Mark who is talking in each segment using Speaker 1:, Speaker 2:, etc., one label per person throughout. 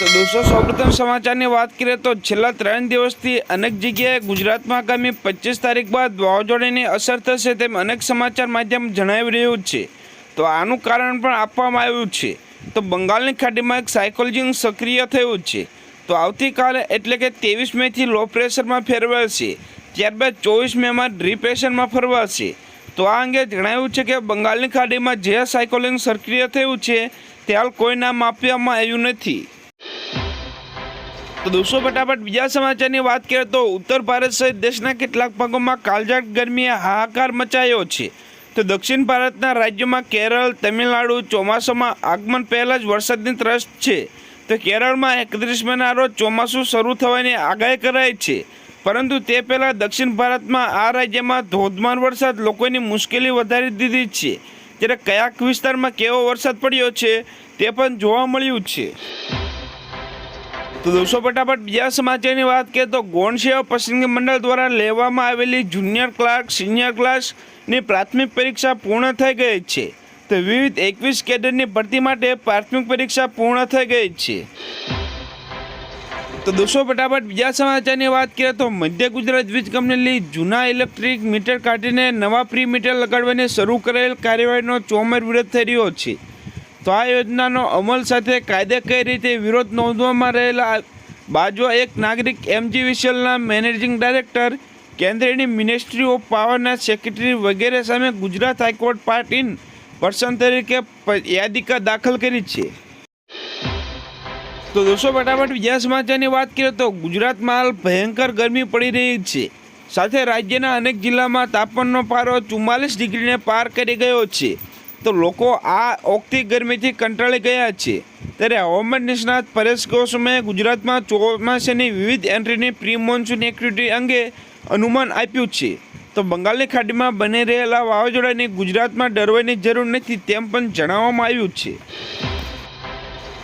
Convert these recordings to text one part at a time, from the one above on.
Speaker 1: તો દોસ્તો, સૌપ્રથમ સમાચારની વાત કરીએ તો છેલ્લા ત્રણ દિવસથી અનેક જગ્યાએ ગુજરાતમાં આગામી પચીસ તારીખ બાદ વાવાઝોડાની અસર થશે તેમ અનેક સમાચાર માધ્યમ જણાવી રહ્યું છે. તો આનું કારણ પણ આપવામાં આવ્યું છે. તો બંગાળની ખાડીમાં એક સાયકોલોજી સક્રિય થયું છે. તો આવતીકાલે એટલે કે ત્રેવીસ મેથી લો પ્રેશરમાં ફેરવાશે. ત્યારબાદ ચોવીસ મેમાં ડિપ્રેશનમાં ફરવાશે. તો આ અંગે જણાવ્યું છે કે બંગાળની ખાડીમાં જે સાયકોલોજી સક્રિય થયું છે તે હાલ કોઈ નામ આપવામાં આવ્યું નથી. તો દોસ્તો, ફટાફટ બીજા સમાચારની વાત કરીએ તો ઉત્તર ભારત સહિત દેશના કેટલાક ભાગોમાં કાળઝાટ ગરમીએ હાહાકાર મચાયો છે. તો દક્ષિણ ભારતના રાજ્યોમાં કેરળ, તમિલનાડુ ચોમાસામાં આગમન પહેલાં જ વરસાદની ત્રસ્ત છે. તો કેરળમાં એકત્રીસ મેના રોજ ચોમાસું શરૂ થવાની આગાહી કરાઈ છે. પરંતુ તે પહેલાં દક્ષિણ ભારતમાં આ રાજ્યમાં ધોધમાર વરસાદ લોકોની મુશ્કેલી વધારી દીધી છે. જ્યારે કયાક વિસ્તારમાં કેવો વરસાદ પડ્યો છે તે પણ જોવા મળ્યું છે. તો દોસ્તો, ફટાફટ બીજા સમાચારની વાત કરીએ તો ગૌણ સેવા પસંદગી મંડળ દ્વારા લેવામાં આવેલી જુનિયર ક્લાર્ક, સિનિયર ક્લાસની પ્રાથમિક પરીક્ષા પૂર્ણ થઈ ગઈ છે. તો વિવિધ એકવીસ કેડરની ભરતી માટે પ્રાથમિક પરીક્ષા પૂર્ણ થઈ ગઈ છે. તો દોસ્તો, ફટાફટ બીજા સમાચારની વાત કરીએ તો મધ્ય ગુજરાત વીજ કંપનીની જૂના ઇલેક્ટ્રિક મીટર કાઢીને નવા પ્રી મીટર લગાડવાની શરૂ કરેલ કાર્યવાહીનો ચોમેર વિરોધ થઈ રહ્યો છે. તો આ યોજનાનો અમલ સાથે કાયદેકીય રીતે વિરોધ નોંધવામાં રહેલા બાજુ એક નાગરિક એમજી વિશલના મેનેજિંગ ડાયરેક્ટર, કેન્દ્રની મિનિસ્ટ્રી ઓફ પાવરના સેક્રેટરી વગેરે સામે Gujarat high court part in person તરીકે યાદિકા દાખલ કરી છે. તો દોસ્તો, ફટાફટ બીજા સમાચારની વાત કરીએ તો ગુજરાતમાં હાલ ભયંકર ગરમી પડી રહી છે. સાથે રાજ્યના અનેક જિલ્લામાં તાપમાનનો પારો ચુમ્માલીસ ડિગ્રીને પાર કરી ગયો છે. તો લોકો આ ઓગતી ગરમીથી કંટાળી ગયા છે. ત્યારે હવામાન નિષ્ણાત પરેશ ગોસમે ગુજરાતમાં ચોમાસાની વિવિધ એન્ટ્રીની પ્રી મોન્સૂન એક્ટિવિટી અંગે અનુમાન આપ્યું છે. તો બંગાળની ખાડીમાં બની રહેલા વાવાઝોડાની ગુજરાતમાં ડરવાની જરૂર નથી તેમ પણ જણાવવામાં આવ્યું છે.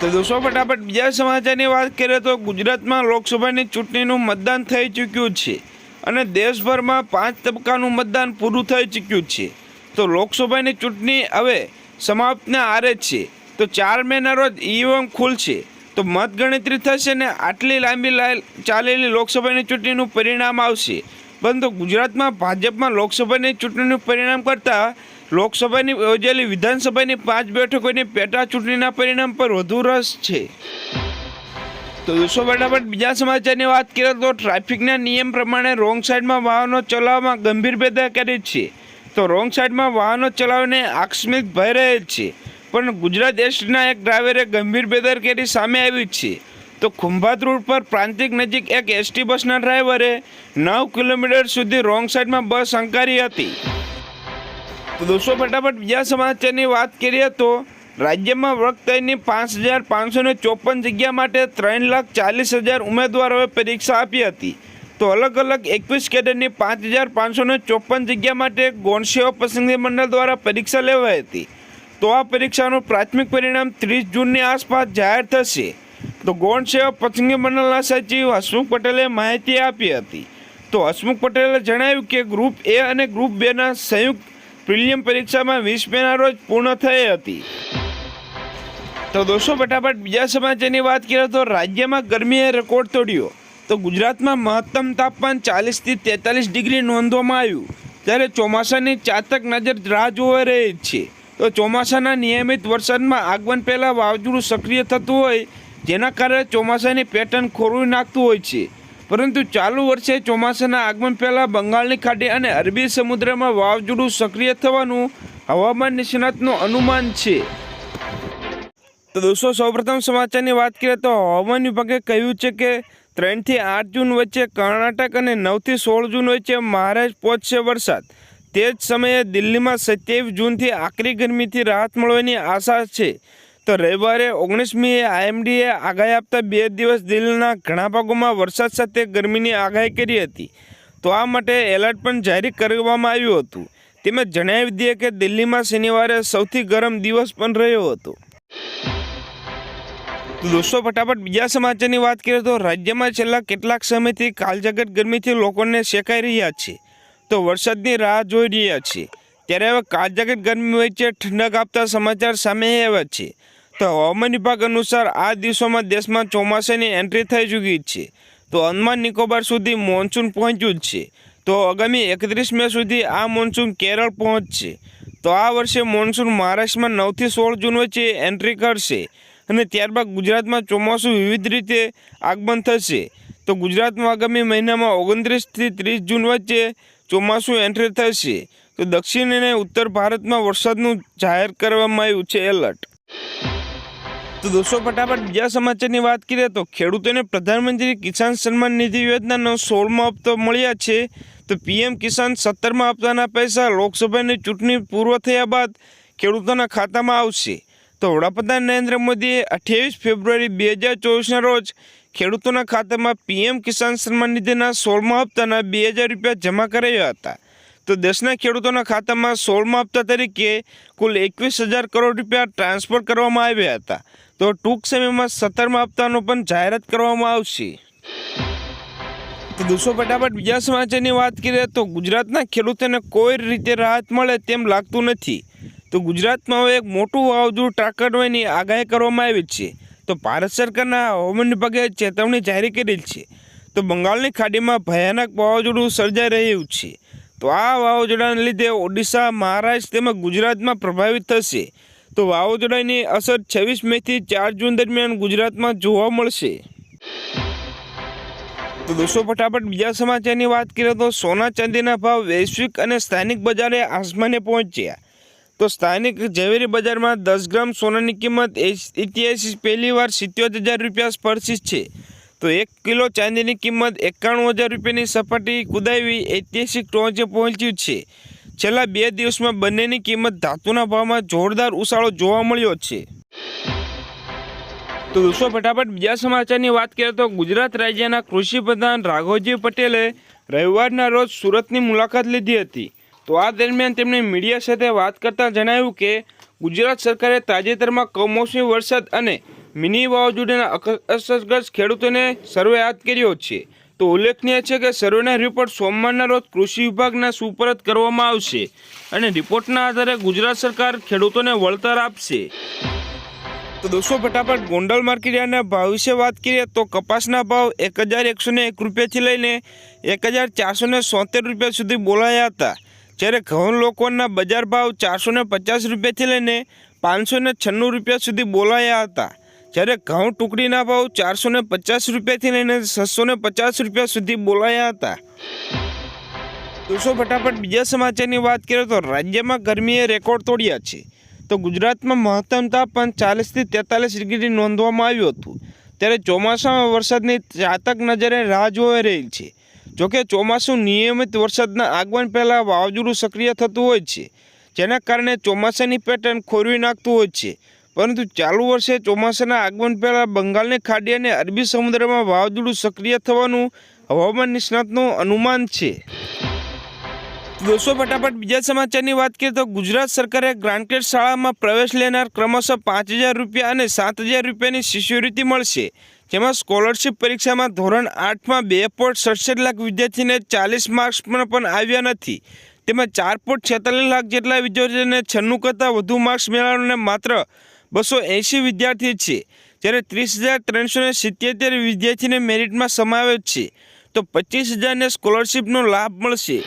Speaker 1: તો દોસ્તો, ફટાફટ બીજા સમાચારની વાત કરીએ તો ગુજરાતમાં લોકસભાની ચૂંટણીનું મતદાન થઈ ચૂક્યું છે અને દેશભરમાં પાંચ તબક્કાનું મતદાન પૂરું થઈ ચૂક્યું છે. તો લોકસભાની ચૂંટણી હવે સમાપ્તને આરે જ છે. તો ચાર મેના રોજ ઈવીએમ ખુલશે. તો મતગણતરી થશે ને આટલી લાંબી ચાલેલી લોકસભાની ચૂંટણીનું પરિણામ આવશે. પરંતુ ગુજરાતમાં ભાજપમાં લોકસભાની ચૂંટણીનું પરિણામ કરતાં લોકસભાની યોજેલી વિધાનસભાની પાંચ બેઠકોની પેટા ચૂંટણીના પરિણામ પર વધુ રસ છે. તો દોસ્તો ફટાફટ બીજા સમાચારની વાત કરીએ તો ટ્રાફિકના નિયમ પ્રમાણે રોંગ સાઈડમાં વાહનો ચલાવવામાં ગંભીર બેદરકારી છે. તો રોંગ સાઈડમાં વાહનો ચલાવીને આકસ્મિક ભય રહેલ છે. પણ ગુજરાત એસટીના એક ડ્રાઈવરે ગંભીર બેદરકારી સામે આવી છે. તો ખુંભાત રોડ પર પ્રાંતિક નજીક એક એસટી બસના ડ્રાઈવરે નવ કિલોમીટર સુધી રોંગ સાઈડમાં બસ હંકારી હતી. દોસ્તો, ફટાફટ બીજા સમાચારની વાત કરીએ તો રાજ્યમાં વક્તની પાંચ હજાર પાંચસો ચોપન જગ્યા માટે ત્રણ લાખ ચાલીસ હજાર ઉમેદવારોએ પરીક્ષા આપી હતી. તો અલગ અલગ એકવીસ કેડરની પાંચ હજાર પાંચસોને ચોપન જગ્યા માટે ગૌણ પસંદગી મંડળ દ્વારા પરીક્ષા લેવાઈ હતી. તો આ પરીક્ષાનું પ્રાથમિક પરિણામ ત્રીસ જૂનની આસપાસ જાહેર થશે. તો ગૌણ સેવા પસંદગી મંડળના સચિવ હસમુખ પટેલે માહિતી આપી હતી. તો હસમુખ પટેલે જણાવ્યું કે ગ્રુપ એ અને ગ્રુપ બેના સંયુક્ત પ્રિલિયમ પરીક્ષામાં વીસ મેના રોજ પૂર્ણ થઈ હતી. તો દોસ્તો, ફટાફટ બીજા સમાચારની વાત કરીએ તો રાજ્યમાં ગરમીએ રેકોર્ડ તોડ્યો. તો ગુજરાતમાં મહત્તમ તાપમાન ચાલીસથી તેતાલીસ ડિગ્રી નોંધવામાં આવ્યું. ત્યારે ચોમાસાની ચાતક નજર રાહ જોવા રહી છે. તો ચોમાસાના નિયમિત વરસાદમાં આગમન પહેલાં વાવાઝોડું સક્રિય થતું હોય, જેના કારણે ચોમાસાની પેટર્ન ખોરવી નાખતું હોય છે. પરંતુ ચાલુ વર્ષે ચોમાસાના આગમન પહેલાં બંગાળની ખાડી અને અરબી સમુદ્રમાં વાવાઝોડું સક્રિય થવાનું હવામાન નિષ્ણાતનું અનુમાન છે. તો દોસ્તો, સૌપ્રથમ સમાચારની વાત કરીએ તો હવામાન વિભાગે કહ્યું છે કે ત્રણથી આઠ જૂન વચ્ચે કર્ણાટક અને નવથી સોળ જૂન વચ્ચે મહારાષ્ટ્ર પહોંચશે વરસાદ. તે જ સમયે દિલ્હીમાં સત્યાવીસ જૂનથી આકરી ગરમીથી રાહત મળવાની આશા છે. તો રવિવારે ઓગણીસમીએ આઈએમડીએ આગાહી આપતા બે દિવસ દિલ્હીના ઘણા ભાગોમાં વરસાદ સાથે ગરમીની આગાહી કરી હતી. તો આ માટે એલર્ટ પણ જારી કરવામાં આવ્યું હતું. તેમજ જણાવી દઈએ કે દિલ્હીમાં શનિવારે સૌથી ગરમ દિવસ પણ રહ્યો હતો. તો દોસ્તો, ફટાફટ બીજા સમાચારની વાત કરીએ તો રાજ્યમાં છેલ્લા કેટલાક સમયથી કાલજગત ગરમીથી લોકોને શેકાઈ રહ્યા છે. તો વરસાદની રાહ જોઈ રહ્યા છે. ત્યારે હવે કાલજગત ગરમી વચ્ચે ઠંડક આપતા સમાચાર સામે આવ્યા છે. તો હવામાન વિભાગ અનુસાર આ દિવસોમાં દેશમાં ચોમાસાની એન્ટ્રી થઈ ચૂકી છે. તો અંદમાન નિકોબાર સુધી મોન્સૂન પહોંચ્યું જ છે. તો આગામી એકત્રીસ મે સુધી આ મોન્સૂન કેરળ પહોંચશે. તો આ વર્ષે મોન્સૂન મહારાષ્ટ્રમાં નવથી સોળ જૂન વચ્ચે એન્ટ્રી કરશે. અને ત્યારબાદ ગુજરાતમાં ચોમાસું વિવિધ રીતે આગમન થશે. તો ગુજરાતમાં આગામી મહિનામાં ઓગણત્રીસથી ત્રીસ જૂન વચ્ચે ચોમાસું એન્ટ્રી થશે. તો દક્ષિણ અને ઉત્તર ભારતમાં વરસાદનું જાહેર કરવામાં આવ્યું છે એલર્ટ. તો દોસ્તો, ફટાફટ બીજા સમાચારની વાત કરીએ તો ખેડૂતોને પ્રધાનમંત્રી કિસાન સન્માન નિધિ યોજનાનો સોળમો હપ્તો મળ્યા છે. તો પીએમ કિસાન સત્તરમાં હપ્તાના પૈસા લોકસભાની ચૂંટણી પૂર્વ થયા બાદ ખેડૂતોના ખાતામાં આવશે. તો વડાપ્રધાન નરેન્દ્ર મોદીએ અઠ્યાવીસ ફેબ્રુઆરી બે હજાર ચોવીસના રોજ ખેડૂતોના ખાતામાં પીએમ કિસાન સન્માન નિધિના સોળમા હપ્તાના બે હજાર રૂપિયા જમા કરાવ્યા હતા. તો દેશના ખેડૂતોના ખાતામાં સોળમા હપ્તા તરીકે કુલ એકવીસ હજાર કરોડ રૂપિયા ટ્રાન્સફર કરવામાં આવ્યા હતા. તો ટૂંક સમયમાં સત્તરમા હપ્તાનો પણ જાહેરાત કરવામાં આવશે. તો દોસ્તો, ફટાફટ બીજા સમાચારની વાત કરીએ તો ગુજરાતના ખેડૂતોને કોઈ રીતે રાહત મળે તેમ લાગતું નથી. તો ગુજરાતમાં હવે એક મોટું વાવાઝોડું ત્રાકડવાની આગાહી કરવામાં આવી છે. તો ભારત સરકારના હવામાન વિભાગે ચેતવણી જાહેર કરેલ છે. તો બંગાળની ખાડીમાં ભયાનક વાવાઝોડું સર્જાઈ રહ્યું છે. તો આ વાવાઝોડાને લીધે ઓડિશા, મહારાષ્ટ્ર તેમજ ગુજરાતમાં પ્રભાવિત થશે. તો વાવાઝોડાની અસર છવ્વીસ મેથી ચાર જૂન દરમિયાન ગુજરાતમાં જોવા મળશે. તો દોસ્તો, ફટાફટ બીજા સમાચારની વાત કરીએ તો સોના ચાંદીના ભાવ વૈશ્વિક અને સ્થાનિક બજારે આસમાને પહોંચ્યા. તો સ્થાનિક ઝવેરી બજારમાં દસ ગ્રામ સોનાની કિંમત ઇતિહાસિક પહેલીવાર સિત્યોતેર હજાર રૂપિયા સ્પર્શી છે. તો એક કિલો ચાંદીની કિંમત એકાણું હજાર રૂપિયાની સપાટી કુદાવી ઐતિહાસિક ટોચે પહોંચ્યું છે. છેલ્લા બે દિવસમાં બંનેની કિંમત ધાતુના ભાવમાં જોરદાર ઉછાળો જોવા મળ્યો છે. તો દોસ્તો, ફટાફટ બીજા સમાચારની વાત કરીએ તો ગુજરાત રાજ્યના કૃષિ પ્રધાન રાઘવજી પટેલે રવિવારના રોજ સુરતની મુલાકાત લીધી હતી. તો આ દરમિયાન તેમણે મીડિયા સાથે વાત કરતાં જણાવ્યું કે ગુજરાત સરકારે તાજેતરમાં કમોસમી વરસાદ અને મિની વાવાઝોડાના અસરગ્રસ્ત ખેડૂતોને સર્વે હાથ કર્યો છે. તો ઉલ્લેખનીય છે કે સર્વેના રિપોર્ટ સોમવારના રોજ કૃષિ વિભાગના સુપરત કરવામાં આવશે અને રિપોર્ટના આધારે ગુજરાત સરકાર ખેડૂતોને વળતર આપશે. તો દોસ્તો, ફટાફટ ગોંડલ માર્કેટયાર્ડના ભાવ વિશે વાત કરીએ તો કપાસના ભાવ એક હજાર એકસો ને એક રૂપિયાથી લઈને એક હજાર ચારસો ને રૂપિયા સુધી બોલાયા હતા. જ્યારે ઘઉં લોકોના બજાર ભાવ ચારસો ને પચાસ રૂપિયાથી લઈને પાંચસો ને છન્નું રૂપિયા સુધી બોલાયા હતા. જ્યારે ઘઉં ટુકડીના ભાવ ચારસો ને પચાસ રૂપિયાથી લઈને છસો ને પચાસ રૂપિયા સુધી બોલાયા હતા. દોસ્તો ફટાફટ બીજા સમાચારની વાત કરીએ તો રાજ્યમાં ગરમીએ રેકોર્ડ તોડ્યા છે. તો ગુજરાતમાં મહત્તમ તાપમાન ચાલીસથી તેતાલીસ ડિગ્રી નોંધવામાં આવ્યું હતું. ત્યારે ચોમાસામાં વરસાદની ચાતક નજરે રાહ જોવાઈ રહી છે. જોકે ચોમાસું નિયમિત વરસાદના આગમન પહેલાં વાવાઝોડું સક્રિય થતું હોય છે, જેના કારણે ચોમાસાની પેટર્ન ખોરવી નાખતું હોય છે. પરંતુ ચાલુ વર્ષે ચોમાસાના આગમન પહેલાં બંગાળની ખાડી અને અરબી સમુદ્રમાં વાવાઝોડું સક્રિય થવાનું હવામાન નિષ્ણાતનું અનુમાન છે. દોસ્તો, ફટાફટ બીજા સમાચારની વાત કરીએ તો ગુજરાત સરકારે ગ્રાન્ટેડ શાળામાં પ્રવેશ લેનાર ક્રમશઃ પાંચ હજાર રૂપિયા અને સાત હજાર રૂપિયાની શિષ્યવૃત્તિ મળશે. જેમાં સ્કોલરશિપ પરીક્ષામાં ધોરણ આઠમાં બે પોઈન્ટ સડસઠ લાખ વિદ્યાર્થીને ચાલીસ માર્ક્સ પણ આવ્યા નથી. તેમાં ચાર પોઈન્ટ છેતાલીસ લાખ જેટલા વિદ્યાર્થીઓને છન્નું કરતાં વધુ માર્ક્સ મેળવવાને માત્ર બસો એંશી વિદ્યાર્થી છે. જ્યારે ત્રીસ હજાર ત્રણસો ને સિત્તેર વિદ્યાર્થીને મેરિટમાં સમાવેશ છે. તો પચીસ હજારને સ્કોલરશીપનો લાભ મળશે.